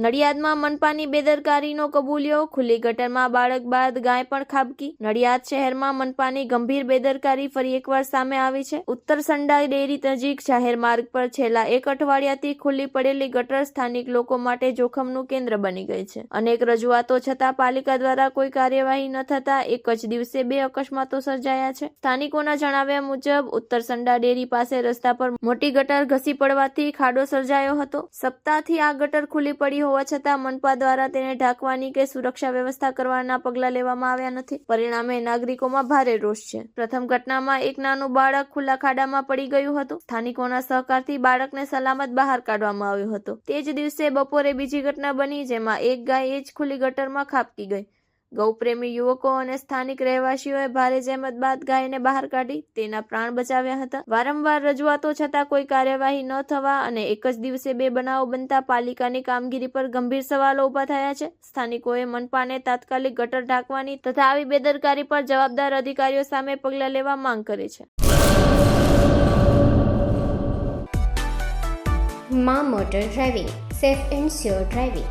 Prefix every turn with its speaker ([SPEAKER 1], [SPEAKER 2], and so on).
[SPEAKER 1] નડિયાદમાં મનપાની બેદરકારીનો કબૂલ્યો, ખુલ્લી ગટરમાં બાળક બાદ ગાય પણ ખાબકી. નડિયાદ શહેરમાં મનપાની ગંભીર બેદરકારી ફરી એકવાર સામે આવી છે. ઉત્તર સંડા ડેરી નજીક જાહેર માર્ગ પર છેલ્લા એક અઠવાડિયાથી ખુલ્લી પડેલી ગટર સ્થાનિક લોકો માટે જોખમનું કેન્દ્ર બની ગઈ છે. અનેક રજૂઆતો છતાં પાલિકા દ્વારા કોઈ કાર્યવાહી ન થતા એક જ દિવસે બે અકસ્માતો સર્જાયા છે. સ્થાનિકોના જણાવ્યા મુજબ, ઉત્તર સંડા ડેરી પાસે રસ્તા પર મોટી ગટર ઘસી પડવાથી ખાડો સર્જાયો હતો. સપ્તાહથી આ ગટર ખુલ્લી પડી હોવા છતાં મનપા દ્વારા તેને ઢાંકવાની કે સુરક્ષા વ્યવસ્થા કરવાના પગલાં લેવામાં આવ્યા નથી. પરિણામે નાગરિકોમાં ભારે રોષ છે. પ્રથમ ઘટનામાં એક નાનું બાળક ખુલ્લા ખાડામાં પડી ગયું હતું. સ્થાનિકોના સહકારથી બાળકને સલામત બહાર કાઢવામાં આવ્યો હતો. તે જ દિવસે બપોરે બીજી ઘટના બની જેમાં એક ગાય એ જ ખુલ્લી ગટરમાં ખાબકી ગઈ. ગૌપ્રેમી યુવકો અને સ્થાનિક રહેવાસીઓએ ભારે જહેમત બાદ ગાયને બહાર કાઢી તેના પ્રાણ બચાવ્યા હતા. વારંવાર રજૂઆતો છતાં કોઈ કાર્યવાહી ન થવા અને એક જ દિવસે બે બનાવો બનતા પાલિકાની કામગીરી પર ગંભીર સવાલો ઊભા થયા છે. સ્થાનિકોએ મનપાને તાત્કાલિક ગટર ઢાંકવાની તથા આવી બેદરકારી પર જવાબદાર અધિકારીઓ સામે પગલાં લેવા માંગ કરી છે.
[SPEAKER 2] મા motor driving, safe and sure driving.